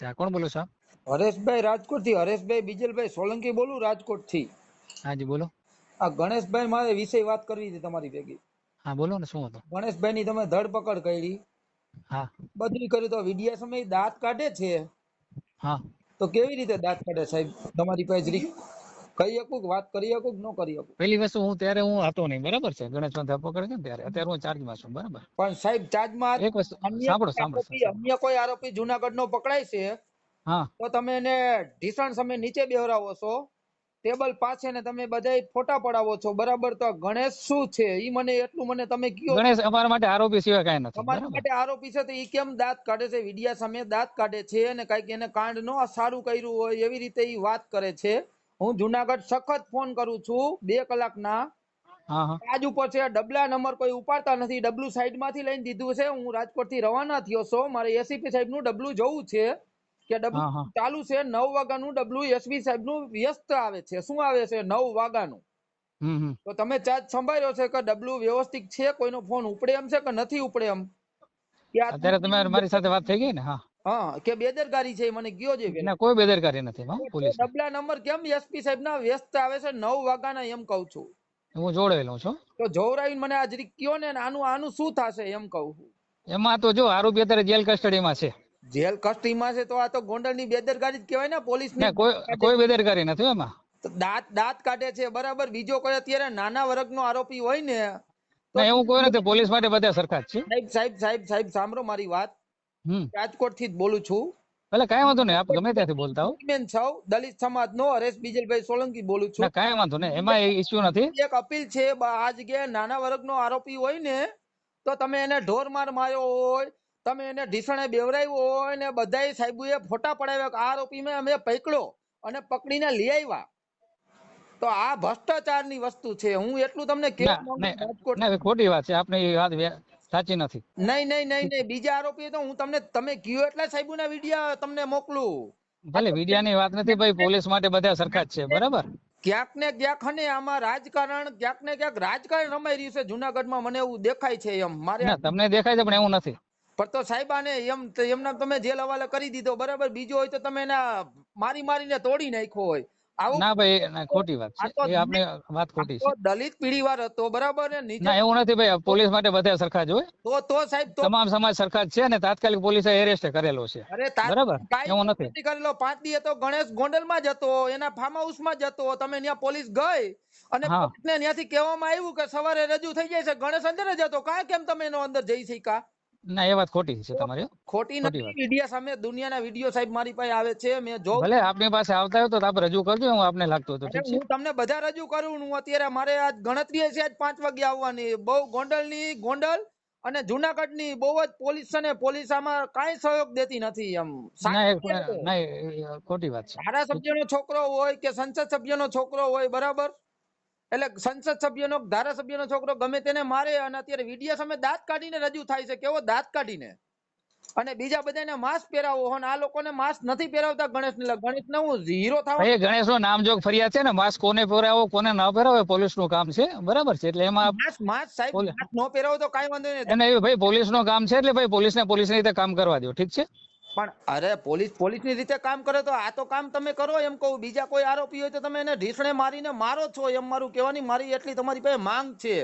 છે કોણ બોલો છો? હરેશભાઈ રાજકોટથી હરેશભાઈ બીજલભાઈ સોલંકી બોલું રાજકોટથી હાજી બોલો. આ ગણેશભાઈ મારે વિષય વાત કરવી હતી તમારી ભેગી. હા બોલો ને શું હતું? ગણેશભાઈ ની તમે ધરપકડ કરી. હા. બદલી કરી તો વિડિયા સમય દાંત કાઢે છે. હા. તો કેવી રીતે દાંત કાઢે સાહેબ? તમારી પાસે કહી શકું વાત કરી શકું કે ન કરી શકું? પેલી વસ્તુ હું ત્યારે હું હતો નહીં. બરાબર છે? ગણેશમાં પકડે છે ને ત્યારે? અત્યારે હું ચાર્જમાં છું. બરાબર? પણ સાહેબ ચાર્જમાં એક વસ્તુ સાંભળો સાંભળો અન્ય કોઈ આરોપી જુનાગઢ નો પકડાય છે હા. તો તમે એને ઢીસણ સમય નીચે બેહરાવો છો ટેબલ પાસે ને તમે બધા ફોટા પડાવો છો. બરાબર તો ગણેશ શું છે? ઈ મને એટલું મને તમે કયો? ગણેશ અમારા માટે આરોપી સિવાય કઈ નથી. તમારા માટે આરોપી છે તો ઈ કેમ દાંત કાઢે છે? વિડિયા સામે દાંત કાઢે છે અને કંઈક એને કાંડ નો સારું કર્યું હોય એવી રીતે ઈ વાત કરે છે. હું જુનાગઢ સખત ફોન કરું છું બે કલાકના. આજ ઉપર છે ડબલા નંબર કોઈ ઉપાડતા નથી ડબલું સાઈડમાંથી લઈને દીધું છે હું રાજકોટથી રવાના થયો છો મારે એસીપી સાહેબનું ડબલું જોવું છે કે ડબલું ચાલુ છે નવ વાગ્યાનું ડબલું એસપી સાહેબનું વ્યસ્ત આવે છે શું આવે છે નવ વાગ્યાનું? તો તમે ચાર્જ સંભાળ્યો છે કે ડબલું વ્યવસ્થિત છે કોઈનો ફોન ઉપડે એમ છે કે નથી ઉપડે એમ? અત્યારે તમે મારી સાથે વાત થઈ ગઈ ને હા. હા કે બેદરકારી છે મને કયો છે ના કોઈ બેદરકારી નથી હા પોલીસ ડબલા નંબર કેમ એસપી સાહેબ ના વ્યસ્ત આવે છે? નવ વાગ્યાના એમ કહું છું. હું જોડાયેલો છું. તો જોવરાવીને મને આ કયો ને આનું આનું શું થશે એમ કહું છું. એમાં તો જો આરોપી અત્યારે જેલ કસ્ટડીમાં છે. જેલ કસ્ટડીમાં છે તો આ તો ગોંડલની બેદરકારી જ કહેવાય ને પોલીસ ને કોઈ કોઈ બેદરકારી નથી એમાં. દાંત દાંત કાઢે છે બરાબર? બીજો કોઈ અત્યારે નાના વર્ગનો આરોપી હોય ને ના એવું કોઈ નથી પોલીસ માટે બધા સરખા જ છે. સાહેબ સાહેબ સાહેબ સાહેબ સાંભળો મારી વાત. રાજકોટથી જ બોલું છું. એટલે કઈ વાંધો નહીં આપ ગમે ત્યાંથી બોલતા હો. બેન છો દલિત સમાજ નો હરેશ બીજલભાઈ સોલંકી બોલું છું. કઈ વાંધો નહીં એમાં ઇશ્યુ નથી. એક અપીલ છે આ જગ્યાએ નાના વર્ગનો આરોપી હોય ને તો તમે એને ઢોર માર માર્યો હોય તમે એને ઢીસણે બેવરાવ્યો હોય ને બધાય સાહેબોએ ફોટા પડાવ્યા આ આરોપી મેં અમે પકડ્યો અને પકડીને લઈ આવ્યા. તો આ ભ્રષ્ટાચારની વસ્તુ છે. હું એટલું તમને ના ના ખોટી વાત છે. આપની એ વાત સાચી નથી. નહીં નહીં નહીં નહીં. બીજા આરોપી તો હું તમને તમે કયો એટલે સાહેબ ના વીડિયો તમને મોકલું. ભલે મીડિયાની વાત નથી ભાઈ પોલીસ માટે બધા સરખા જ છે બરાબર? ક્યાંક ને ક્યાંક અને આમાં રાજકારણ ક્યાંક ને ક્યાંક રાજકારણ રમાઈ રહ્યું છે. જુનાગઢમાં મને એવું દેખાય છે એમ. મારે તમને દેખાય છે પણ એવું નથી. પણ તો સાહેબ આને એમ એમના તમે જેલ હવાલે કરી દીધો બરાબર? બીજો હોય તો તમે એના મારી મારીને તોડી નાખ્યો હોય. ના ભાઈ ખોટી વાત છે. એ આપની વાત ખોટી છે. દલિત પીઢીવાર હતો બરાબર ને? ના એવું નથી ભાઈ પોલીસ માટે બધા સરખા જ હોય. તો તો સાહેબ તમામ સમાજ સરખા જ છે અને તાત્કાલિક પોલીસે એરેસ્ટ કરેલો છે. બરાબર? એવું નથી. નથી કરેલો. પાંચ દી તો ગણેશ ગોંડલમાં જ હતો એના ફાર્મ હાઉસમાં જ હતો. તમે ત્યાં પોલીસ ગઈ અને. ત્યાંથી કહેવામાં આવ્યું કે સવારે રજૂ થઈ જાય છે ગણેશ અંદર જ હતો. કાં કેમ તમે એનો અંદર જઈ શક્યા ના એ વાત ખોટી છે તમારી. ખોટી નથી મીડિયા સામે દુનિયાના વીડિયો સાહેબ મારી પાસે આવે છે મેં જો ભલે આપની પાસે આવતા હોય તો આપ રજૂ કરજો હું આપને લાગતો હતો ઠીક છે. હું તમને બધા રજૂ કરું હું અત્યારે મારે આજ ગણતરી છે આજ પાંચ વાગે આવવાની. બહુ ગોંડલની ગોંડલ અને જુનાગઢની બહુ જ પોલીસ છે ને પોલીસ આમાં કાંઈ સહયોગ દેતી નથી એમ. ના. ના ખોટી વાત છે. ધારાસભ્યનો છોકરો હોય કે સંસદ સભ્યનો છોકરો હોય બરાબર? એટલે સંસદ સભ્યનો ધારાસભ્યનો છોકરો ગમે તેને મારે અને અત્યારે વિડીયા સામે દાંત કાઢીને રજૂ થાય છે કેવો દાંત કાઢીને અને બીજા બધાને માસ્ક પહેરાવો હોય આ લોકોને માસ્ક નથી પહેરાવતા ગણેશ ગણેશ ને હું હીરો થાય ગણેશ નો નામ જોગ ફરિયાદ છે ને માસ્ક કોને પહેરાવો કોને ન પહેરાવો પોલીસનું કામ છે બરાબર છે એટલે એમાં માસ્ક માસ્ક સાહેબ. માસ્ક નો પહેરાવો તો કાઈ વાંધો નહીં ભાઈ પોલીસનું કામ છે એટલે ભાઈ પોલીસ ને પોલીસની રીતે કામ કરવા દો ઠીક છે પણ અરે પોલીસ પોલીસની રીતે કામ કરે તો આ તો કામ તમે કરો એમ કહું. બીજા કોઈ આરોપી હોય તો તમે એને ઢીસણે મારીને મારો છો એમ મારું કહેવાની મારી એટલી તમારી પાસે માંગ છે.